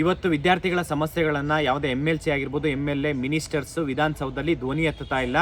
ಇವತ್ತು ವಿದ್ಯಾರ್ಥಿಗಳ ಸಮಸ್ಯೆಗಳನ್ನು ಯಾವುದೇ ಎಂ ಎಲ್ ಸಿ ಆಗಿರ್ಬೋದು ಎಂ ಎಲ್ ಎ ಮಿನಿಸ್ಟರ್ಸು ವಿಧಾನಸೌಧದಲ್ಲಿ ಧ್ವನಿ ಎತ್ತುತ್ತಾ ಇಲ್ಲ.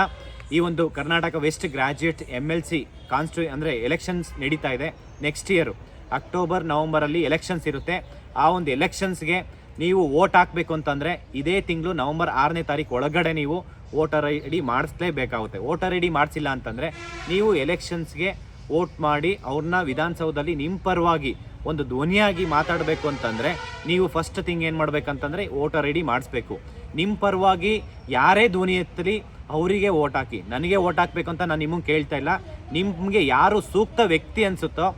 ಈ ಒಂದು Karnataka west graduate M L C ಕಾನ್ಸ್ಟಿ ಅಂದರೆ ಎಲೆಕ್ಷನ್ಸ್ ನಡೀತಾ ಇದೆ ನೆಕ್ಸ್ಟ್ ಇಯರು ಅಕ್ಟೋಬರ್ ನವಂಬರಲ್ಲಿ ಎಲೆಕ್ಷನ್ಸ್ ಇರುತ್ತೆ. ಆ ಒಂದು ಎಲೆಕ್ಷನ್ಸ್ಗೆ ನೀವು ವೋಟ್ ಹಾಕಬೇಕು ಅಂತಂದರೆ ಇದೇ ತಿಂಗಳು ನವಂಬರ್ ಆರನೇ ತಾರೀಕು ಒಳಗಡೆ ನೀವು ವೋಟರ್ ಐ ಡಿ ಮಾಡಿಸ್ಲೇಬೇಕಾಗುತ್ತೆ. ವೋಟರ್ ಐ ಡಿ ಮಾಡಿಸಿಲ್ಲ ಅಂತಂದರೆ ನೀವು ಎಲೆಕ್ಷನ್ಸ್ಗೆ ವೋಟ್ ಮಾಡಿ ಅವ್ರನ್ನ ವಿಧಾನಸೌಧದಲ್ಲಿ ನಿಮ್ಮ ಪರವಾಗಿ ಒಂದು ಧ್ವನಿಯಾಗಿ ಮಾತಾಡಬೇಕು ಅಂತಂದರೆ ನೀವು ಫಸ್ಟ್ ಥಿಂಗ್ ಏನು ಮಾಡಬೇಕಂತಂದರೆ ವೋಟರ್ ಐ ಡಿ ಮಾಡಿಸ್ಬೇಕು. ನಿಮ್ಮ ಪರವಾಗಿ ಯಾರೇ ಧ್ವನಿ ಎತ್ತಲಿ ಅವರಿಗೆ ವೋಟ್ ಹಾಕಿ. ನನಗೆ ವೋಟ್ ಹಾಕಬೇಕು ಅಂತ ನಾನು ನಿಮಗೆ ಕೇಳ್ತಾ ಇಲ್ಲ. ನಿಮಗೆ ಯಾರು ಸೂಕ್ತ ವ್ಯಕ್ತಿ ಅನಿಸುತ್ತೋ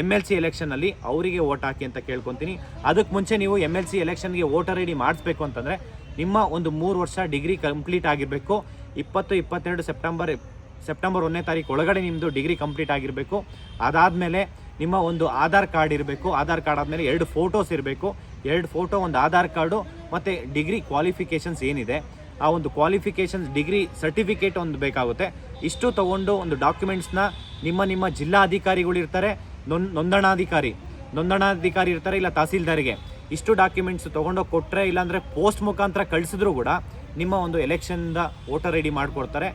ಎಂ ಎಲ್ ಸಿ ಎಲೆಕ್ಷನಲ್ಲಿ ಅವರಿಗೆ ವೋಟ್ ಹಾಕಿ ಅಂತ ಕೇಳ್ಕೊತೀನಿ. ಅದಕ್ಕೆ ಮುಂಚೆ ನೀವು ಎಂ ಎಲ್ ಸಿ ಎಲೆಕ್ಷನ್ಗೆ ವೋಟರ್ ಐ ಡಿ ಮಾಡಿಸ್ಬೇಕು ಅಂತಂದರೆ ನಿಮ್ಮ ಒಂದು ಮೂರು ವರ್ಷ ಡಿಗ್ರಿ ಕಂಪ್ಲೀಟ್ ಆಗಿರಬೇಕು. ಇಪ್ಪತ್ತು, ಇಪ್ಪತ್ತೆರಡು ಸೆಪ್ಟೆಂಬರ್ ಸೆಪ್ಟೆಂಬರ್ ಒಂದನೇ ತಾರೀಕು ಒಳಗಡೆ ನಿಮ್ಮದು ಡಿಗ್ರಿ ಕಂಪ್ಲೀಟ್ ಆಗಿರಬೇಕು. ಅದಾದಮೇಲೆ ನಿಮ್ಮ ಒಂದು ಆಧಾರ್ ಕಾರ್ಡ್ ಇರಬೇಕು. ಆಧಾರ್ ಕಾರ್ಡ್ ಆದಮೇಲೆ ಎರಡು ಫೋಟೋಸ್ ಇರಬೇಕು. ಎರಡು ಫೋಟೋ, ಒಂದು ಆಧಾರ್ ಕಾರ್ಡು, ಮತ್ತು ಡಿಗ್ರಿ ಕ್ವಾಲಿಫಿಕೇಷನ್ಸ್ ಏನಿದೆ. ಆ ಒಂದು ಕ್ವಾಲಿಫಿಕೇಷನ್ಸ್, ಡಿಗ್ರಿ ಸರ್ಟಿಫಿಕೇಟ್ ಒಂದು ಬೇಕಾಗುತ್ತೆ. ಇಷ್ಟು ತಗೊಂಡು ಒಂದು ಡಾಕ್ಯುಮೆಂಟ್ಸ್ನ ನಿಮ್ಮ ನಿಮ್ಮ ಜಿಲ್ಲಾಧಿಕಾರಿಗಳಿರ್ತಾರೆ ನೊಂದ್ ನೋಂದಣಾಧಿಕಾರಿ. ನೋಂದಣಾಧಿಕಾರಿ ಇರ್ತಾರೆ, ಇಲ್ಲ ತಹಸೀಲ್ದಾರಿಗೆ. ಇಷ್ಟು ಡಾಕ್ಯುಮೆಂಟ್ಸ್ ತೊಗೊಂಡೋಗಿ ಕೊಟ್ಟರೆ ಇಲ್ಲಾಂದರೆ ಪೋಸ್ಟ್ ಮುಖಾಂತರ ಕಳಿಸಿದ್ರು ಕೂಡ ನಿಮ್ಮ ಒಂದು ಎಲೆಕ್ಷನ್ದ ವೋಟರ್ ಐ ಡಿ ಮಾಡಿಕೊಡ್ತಾರೆ.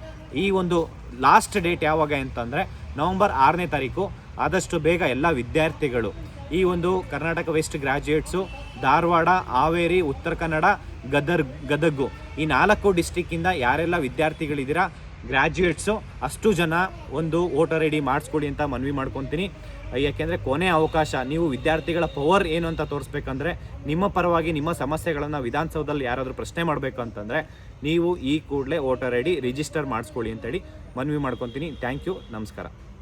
ಈ ಒಂದು ಲಾಸ್ಟ್ ಡೇಟ್ ಯಾವಾಗ ಅಂತಂದರೆ ನವಂಬರ್ ಆರನೇ ತಾರೀಕು. ಆದಷ್ಟು ಬೇಗ ಎಲ್ಲ ವಿದ್ಯಾರ್ಥಿಗಳು. ಈ ಒಂದು ಕರ್ನಾಟಕ ವೆಸ್ಟ್ ಗ್ರಾಜ್ಯುಯೇಟ್ಸು ಧಾರವಾಡ, ಹಾವೇರಿ, ಉತ್ತರ ಕನ್ನಡ, ಗದರ್, ಗದಗು ಈ ನಾಲ್ಕು ಡಿಸ್ಟಿಕ್ಕಿಂದ ಯಾರೆಲ್ಲ ವಿದ್ಯಾರ್ಥಿಗಳಿದ್ದೀರಾ ಗ್ರ್ಯಾಜುಯೇಟ್ಸು ಅಷ್ಟು ಜನ ಒಂದು ವೋಟರ್ ಐ ಡಿ ಮಾಡಿಸ್ಕೊಡಿ ಅಂತ ಮನವಿ ಮಾಡ್ಕೊತೀನಿ. ಯಾಕೆಂದರೆ ಕೊನೆ ಅವಕಾಶ ನೀವು ವಿದ್ಯಾರ್ಥಿಗಳ ಪವರ್ ಏನು ಅಂತ ತೋರಿಸ್ಬೇಕಂದ್ರೆ ನಿಮ್ಮ ಪರವಾಗಿ ನಿಮ್ಮ ಸಮಸ್ಯೆಗಳನ್ನು ವಿಧಾನಸೌಧದಲ್ಲಿ ಯಾರಾದರೂ ಪ್ರಶ್ನೆ ಮಾಡಬೇಕು ಅಂತಂದರೆ ನೀವು ಈ ಕೂಡಲೇ ವೋಟರ್ ಐ ಡಿ ರಿಜಿಸ್ಟರ್ ಮಾಡಿಸ್ಕೊಳ್ಳಿ ಅಂತೇಳಿ ಮನವಿ ಮಾಡ್ಕೊತೀನಿ. Thank you. ನಮಸ್ಕಾರ.